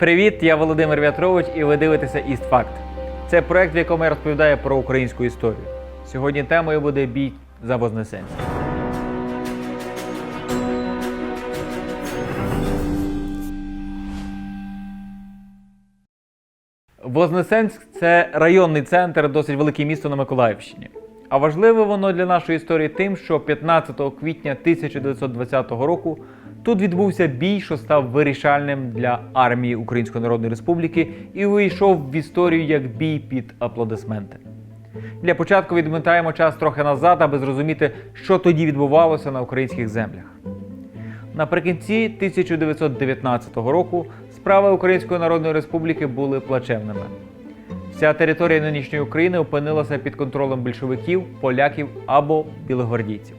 Привіт, я Володимир В'ятрович, і ви дивитеся «Істфакт». Це проект, в якому я розповідаю про українську історію. Сьогодні темою буде бій за Вознесенськ. Вознесенськ це районний центр, досить велике місто на Миколаївщині. А важливе воно для нашої історії тим, що 15 квітня 1920 року тут відбувся бій, що став вирішальним для армії Української Народної Республіки і увійшов в історію як бій під аплодисменти. Для початку відмотаємо час трохи назад, аби зрозуміти, що тоді відбувалося на українських землях. Наприкінці 1919 року справи Української Народної Республіки були плачевними. Вся територія нинішньої України опинилася під контролем більшовиків, поляків або білогвардійців.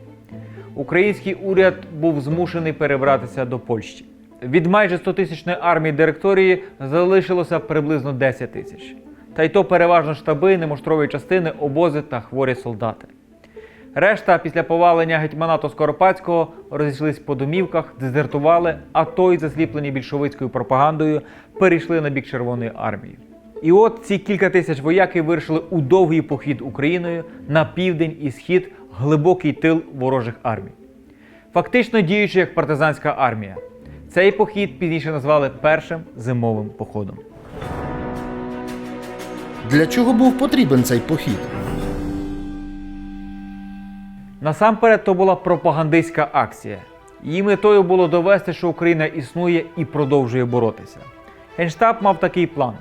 Український уряд був змушений перебратися до Польщі. Від майже 100-тисячної армії директорії залишилося приблизно 10 тисяч. Та й то переважно штаби, немоштрові частини, обози та хворі солдати. Решта після повалення гетьманату Скоропадського розійшлись по домівках, дезертували, а той, засліплені більшовицькою пропагандою, перейшли на бік Червоної армії. І от ці кілька тисяч вояків вирішили у довгий похід Україною на південь і схід глибокий тил ворожих армій. Фактично діючи як партизанська армія. Цей похід пізніше назвали першим зимовим походом. Для чого був потрібен цей похід? Насамперед, то була пропагандистська акція. Її метою було довести, що Україна існує і продовжує боротися. Генштаб мав такий план: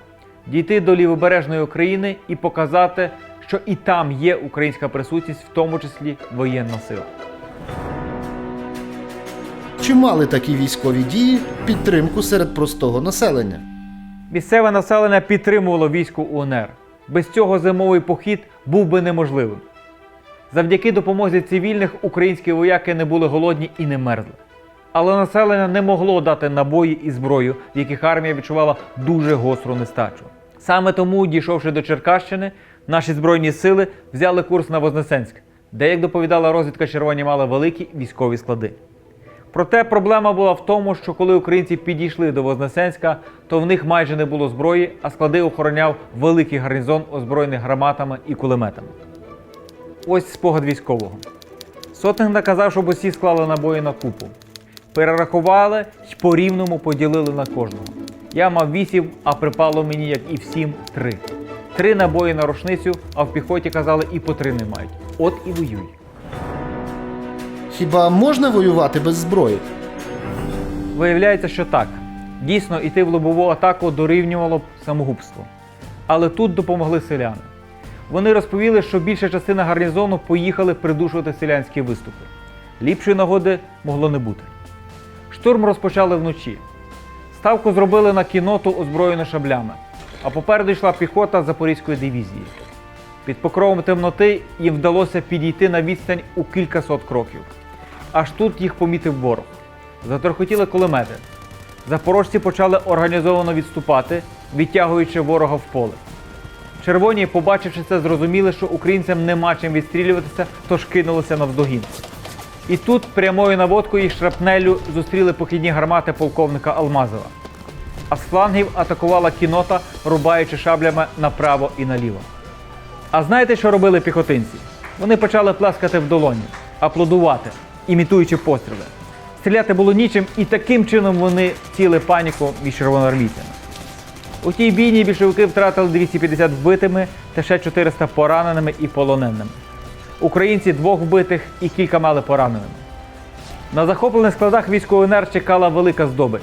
дійти до лівобережної України і показати, що і там є українська присутність, в тому числі воєнна сила. Чи мали такі військові дії підтримку серед простого населення? Місцеве населення підтримувало військо УНР. Без цього зимовий похід був би неможливим. Завдяки допомозі цивільних українські вояки не були голодні і не мерзли. Але населення не могло дати набої і зброю, в яких армія відчувала дуже гостру нестачу. Саме тому, дійшовши до Черкащини, наші збройні сили взяли курс на Вознесенськ, де, як доповідала розвідка, червоні мали великі військові склади. Проте проблема була в тому, що коли українці підійшли до Вознесенська, то в них майже не було зброї, а склади охороняв великий гарнізон, озброєний гранатами і кулеметами. Ось спогад військового. Сотник наказав, щоб усі склали набої на купу. Перерахували й по рівному поділили на кожного. Я мав вісім, а припало мені, як і всім, три. Три набої на рушницю, а в піхоті казали і по три не мають. От і воюй. Хіба можна воювати без зброї? Виявляється, що так. Дійсно, іти в лобову атаку дорівнювало б самогубство. Але тут допомогли селяни. Вони розповіли, що більша частина гарнізону поїхали придушувати селянські виступи. Ліпшої нагоди могло не бути. Штурм розпочали вночі. Ставку зробили на кіноту, озброєну шаблями, а попереду йшла піхота Запорізької дивізії. Під покровом темноти їм вдалося підійти на відстань у кількасот кроків. Аж тут їх помітив ворог. Заторхотіли кулемети. Запорожці почали організовано відступати, відтягуючи ворога в поле. Червоні, побачивши це, зрозуміли, що українцям нема чим відстрілюватися, тож кинулися навздогін. І тут прямою наводкою і шрапнелю зустріли похідні гармати полковника Алмазова. А з флангів атакувала кінота, рубаючи шаблями направо і наліво. А знаєте, що робили піхотинці? Вони почали плескати в долоні, аплодувати, імітуючи постріли. Стріляти було нічим, і таким чином вони ціли паніку між червоноармійцями. У тій бійні більшовики втратили 250 вбитими та ще 400 пораненими і полоненими. Українці двох вбитих і кілька мали пораненими. На захоплених складах військової НР чекала велика здобич.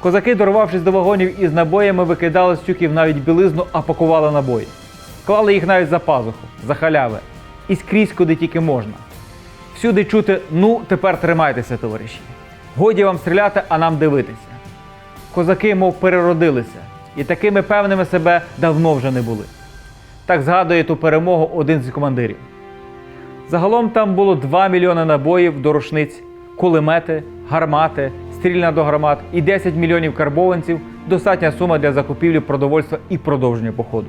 Козаки, дорвавшись до вагонів із набоями, викидали з тюків навіть білизну, а пакували набої. Клали їх навіть за пазуху, за халяви. І скрізь, куди тільки можна. Всюди чути: ну, тепер тримайтеся, товариші. Годі вам стріляти, а нам дивитися. Козаки, мов переродилися, і такими певними себе давно вже не були. Так згадує ту перемогу один з командирів. Загалом там було 2 мільйони набоїв до рушниць, кулемети, гармати, стрільна до гармат і 10 мільйонів карбованців достатня сума для закупівлі продовольства і продовження походу.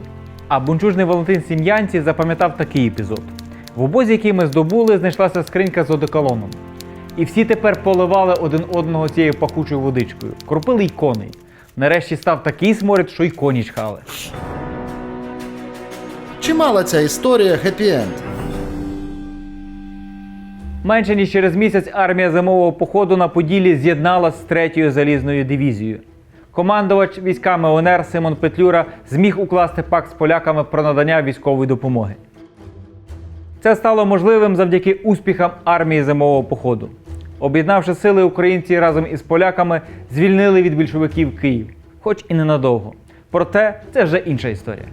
А бунчужний Валентин Сім'янці запам'ятав такий епізод: в обозі, який ми здобули, знайшлася скринька з одеколоном. І всі тепер поливали один одного цією пахучою водичкою, кропили й коней. Нарешті став такий сморід, що й коні чхали. Чи мала ця історія хеппі-енд? Менше ніж через місяць армія зимового походу на Поділлі з'єдналась з третьою залізною дивізією. Командувач військами ОНР Симон Петлюра зміг укласти пакт з поляками про надання військової допомоги. Це стало можливим завдяки успіхам армії зимового походу. Об'єднавши сили, українці разом із поляками звільнили від більшовиків Київ, хоч і ненадовго. Проте це вже інша історія.